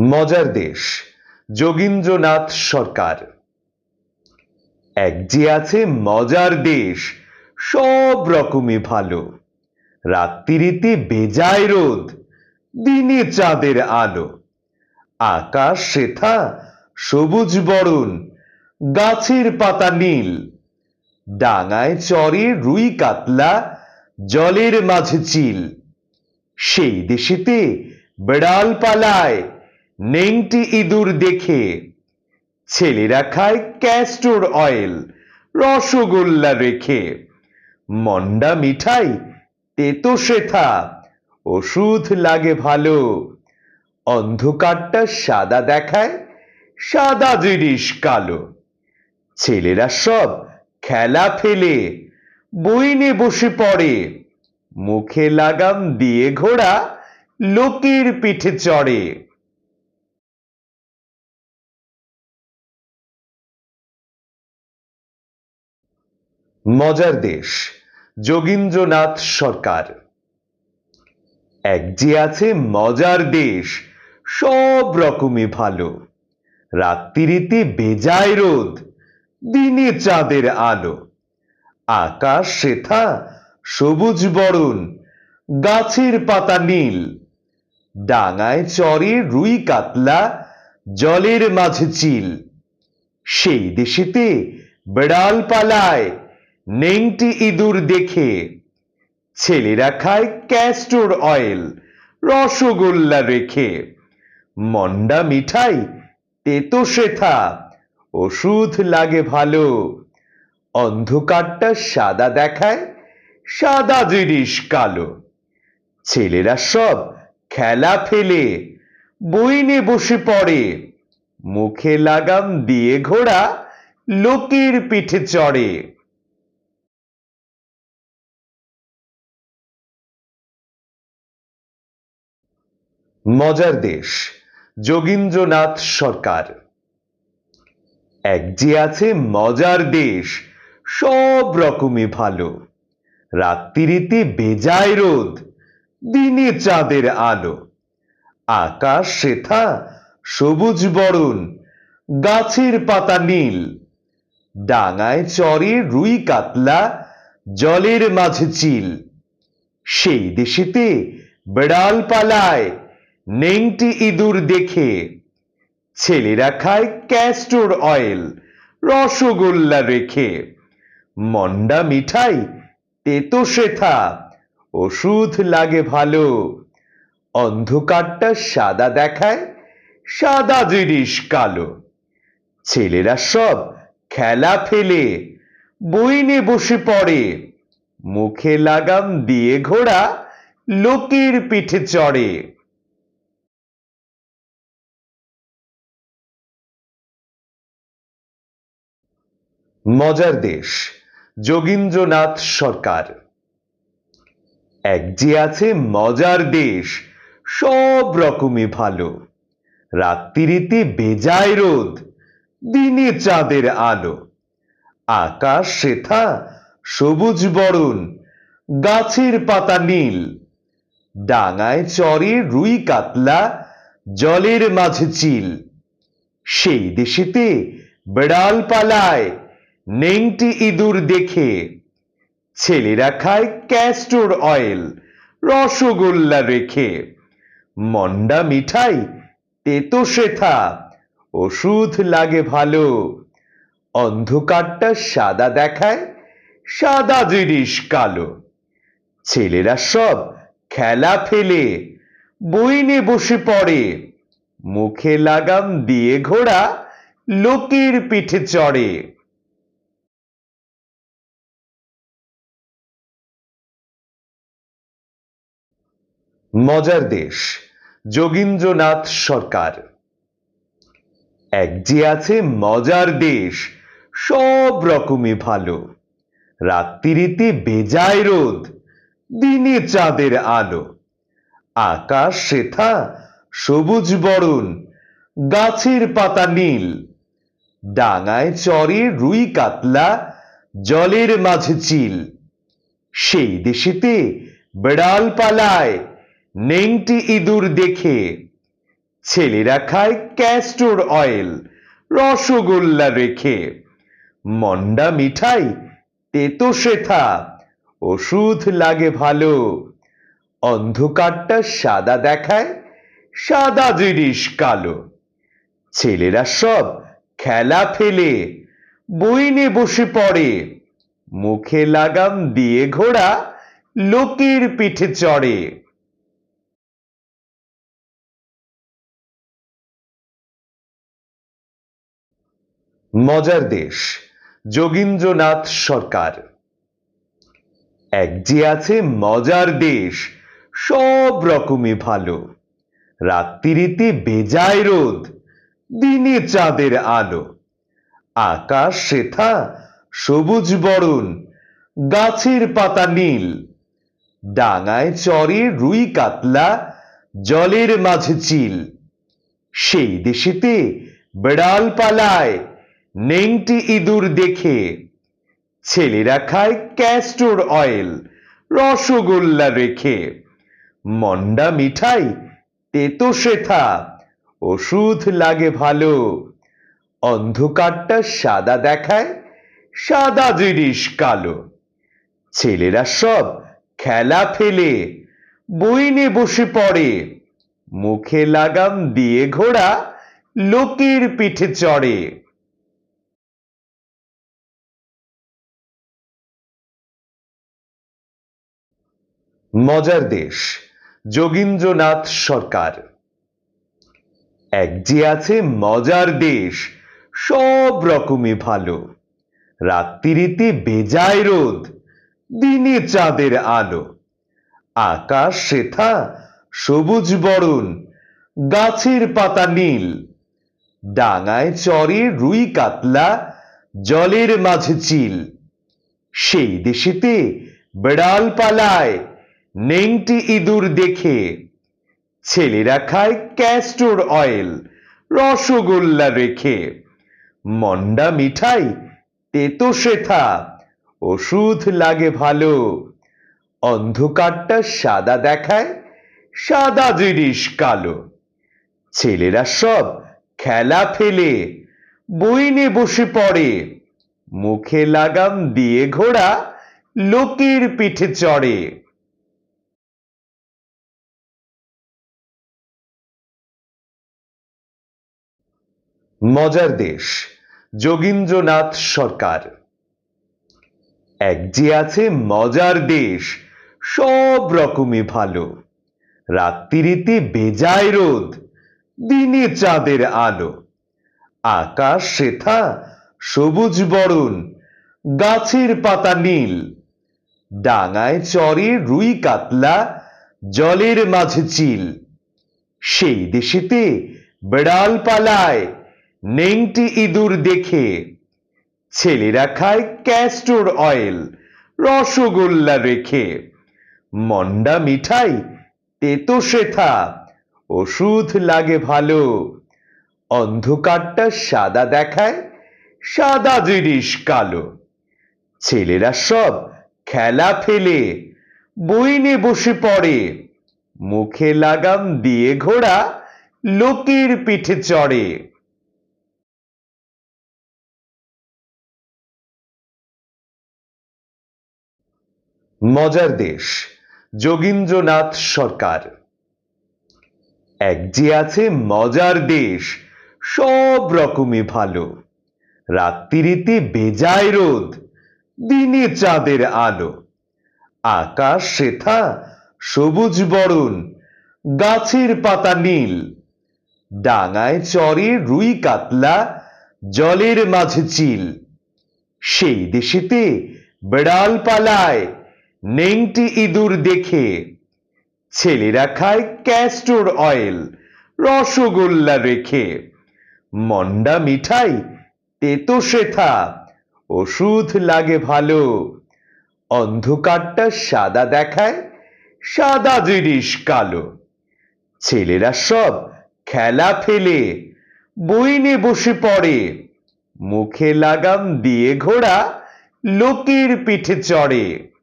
মজার দেশ, যোগীন্দ্রনাথ সরকার। এক যে আছে মজার দেশ, সব রকমই ভালো। রাত্রিতে বেজায় রোদ দিনে চাঁদের আলো। আকাশ শেথা, সবুজ বরণ, গাছের পাতা নীল। ডাঙায় চরে রুই কাতলা, জলের মাঝে চিল। সেই দেশেতে বেড়াল পালায় নেংটি ইঁদুর দেখে ছেলেরা খায় ক্যাস্টর অয়েল রসগোল্লা রেখে। মন্ডা মিঠাই, তেতো শেথা ওষুধ লাগে ভালো। অন্ধকারটা সাদা দেখায়, সাদা জিনিস কালো। ছেলেরা সব খেলা ফেলে, বইনে বসে পড়ে। মুখে লাগাম দিয়ে ঘোড়া, লোকের পিঠে চড়ে। মজার দেশ, যোগীন্দ্রনাথ সরকার। এক যে আছে মজার দেশ, সব রকমই ভালো। রাত্রিতে বেজায় রোদ, দিনে চাঁদের আলো। আকাশ শেথা, সবুজ বরণ, গাছের পাতা নীল। ডাঙায় চরে রুই কাতলা, জলের মাঝে চিল। সেই দেশেতে বেড়াল পালায় নেংটি ইঁদুর দেখে ছেলেরা খায় ক্যাস্টর অয়েল, রসগোল্লা রেখে। মন্ডা মিঠাই, তেতো শেথা ওষুধ লাগে ভালো। অন্ধকারটা সাদা দেখায়, সাদা জিনিস কালো। ছেলেরা সব খেলা ফেলে, বইনে বসে পড়ে। মুখে লাগাম দিয়ে ঘোড়া, লোকের পিঠে চড়ে। মজার দেশ, যোগীন্দ্রনাথ সরকার। এক যে আছে মজার দেশ, সব রকমই ভালো। রাত্রিতে বেজায় রোদ, দিনে চাঁদের আলো। আকাশ শেথা, সবুজ বরণ, গাছের পাতা নীল। ডাঙায় চরে রুই কাতলা, জলের মাঝে চিল। সেই দেশেতে বেড়াল পালায় নেংটি ইঁদুর দেখে ছেলেরা খায় ক্যাস্টর অয়েল, রসগোল্লা রেখে। মন্ডা মিঠাই, তেতো শেথা ওষুধ লাগে ভালো। অন্ধকারটা সাদা দেখায়, সাদা জিনিস কালো। ছেলেরা সব খেলা ফেলে, বইনে বসে পড়ে। মুখে লাগাম দিয়ে ঘোড়া, লোকের পিঠে চড়ে। মজার দেশ, যোগীন্দ্রনাথ সরকার। এক যে আছে মজার দেশ, সব রকমই ভালো। রাত্রিতে বেজায় রোদ, দিনে চাঁদের আলো। আকাশ শেথা, সবুজ বরণ, গাছের পাতা নীল। ডাঙায় চরে রুই কাতলা, জলের মাঝে চিল। সেই দেশেতে বেড়াল পালায় নেংটি ইঁদুর দেখে ছেলেরা খায় ক্যাস্টর অয়েল, রসগোল্লা রেখে। মন্ডা মিঠাই, তেতো শেথা ওষুধ লাগে ভালো। অন্ধকারটা সাদা দেখায়, সাদা জিনিস কালো। ছেলেরা সব খেলা ফেলে, বইনে বসে পড়ে। মুখে লাগাম দিয়ে ঘোড়া লোকের পিঠে চড়ে। মজার দেশ, যোগীন্দ্রনাথ সরকার। এক যে আছে মজার দেশ, সব রকমই ভালো। রাত্রিতে বেজায় রোদ, দিনে চাঁদের আলো। আকাশ শেথা, সবুজ বরণ, গাছের পাতা নীল। ডাঙায় চরে রুই কাতলা, জলের মাঝে চিল। সেই দেশেতে বেড়াল পালায় নেংটি ইঁদুর দেখে ছেলেরা খায় ক্যাস্টর অয়েল, রসগোল্লা রেখে। মন্ডা মিঠাই, তেতো শেথা ওষুধ লাগে ভালো। অন্ধকারটা সাদা দেখায়, সাদা জিনিস কালো। ছেলেরা সব খেলা ফেলে, বইনে বসে পড়ে। মুখে লাগাম দিয়ে ঘোড়া, লোকের পিঠে চড়ে। মজার দেশ, যোগীন্দ্রনাথ সরকার। এক যে আছে মজার দেশ, সব রকমই ভালো। রাত্রিতে বেজায় রোদ, দিনে চাঁদের আলো। আকাশ শেথা, সবুজ বরণ, গাছের পাতা নীল। ডাঙায় চরে রুই কাতলা, জলের মাঝে চিল। সেই দেশেতে বেড়াল পালায় নেংটি ইঁদুর দেখে ছেলেরা খায় ক্যাস্টর অয়েল, রসগোল্লা রেখে। মন্ডা মিঠাই, তেতো শেথা ওষুধ লাগে ভালো। অন্ধকারটা সাদা দেখায়, সাদা জিনিস কালো। ছেলেরা সব খেলা ফেলে, বইনে বসে পড়ে। মুখে লাগাম দিয়ে ঘোড়া, লোকের পিঠে চড়ে। মজার দেশ, যোগীন্দ্রনাথ সরকার। এক যে আছে মজার দেশ, সব রকমই ভালো। রাত্রিতে বেজায় রোদ, দিনে চাঁদের আলো। আকাশ শেথা, সবুজ বরণ, গাছের পাতা নীল। ডাঙায় চরে রুই কাতলা, জলের মাঝে চিল। সেই দেশেতে বেড়াল পালায় নেংটি ইঁদুর দেখে ছেলেরা খায় ক্যাস্টর অয়েল, রসগোল্লা রেখে। মন্ডা মিঠাই, তেতো শেথা ওষুধ লাগে ভালো। অন্ধকারটা সাদা দেখায়, সাদা জিনিস কালো। ছেলেরা সব খেলা ফেলে, বইনে বসে পড়ে। মুখে লাগাম দিয়ে ঘোড়া, লোকের পিঠে চড়ে। মজার দেশ, যোগীন্দ্রনাথ সরকার। এক যে আছে মজার দেশ, সব রকমই ভালো। রাত্রিতে বেজায় রোদ, দিনে চাঁদের আলো। আকাশ শেথা, সবুজ বরণ, গাছের পাতা নীল। ডাঙায় চরে রুই কাতলা, জলের মাঝে চিল। সেই দেশেতে বেড়াল পালায় নেংটি ইঁদুর দেখে ছেলেরা খায় ক্যাস্টর অয়েল, রসগোল্লা রেখে। মন্ডা মিঠাই, তেতো শেথা, ওষুধ লাগে ভালো। অন্ধকারটা সাদা দেখায়, সাদা জিনিস কালো। ছেলেরা সব খেলা ফেলে, বইনে বসে পড়ে। মুখে লাগাম দিয়ে ঘোড়া, লোকের পিঠে চড়ে। মজার দেশ, যোগীন্দ্রনাথ সরকার। এক যে আছে মজার দেশ, সব রকমই ভালো। রাত্রিতে বেজায় রোদ, দিনে চাঁদের আলো। আকাশ শেথা, সবুজ বরণ, গাছের পাতা নীল। ডাঙায় চরে রুই কাতলা, জলের মাঝে চিল। সেই দেশেতে বেড়াল পালায় নেংটি ইঁদুর দেখে ছেলেরা খায় ক্যাস্টর অয়েল, রসগোল্লা রেখে। মন্ডা মিঠাই, তেতো শেথা, ওষুধ লাগে ভালো। অন্ধকারটা সাদা দেখায়, সাদা জিনিস কালো। ছেলেরা সব খেলা ফেলে, বইনে বসে পড়ে। মুখে লাগাম দিয়ে ঘোড়া, লোকের পিঠে চড়ে।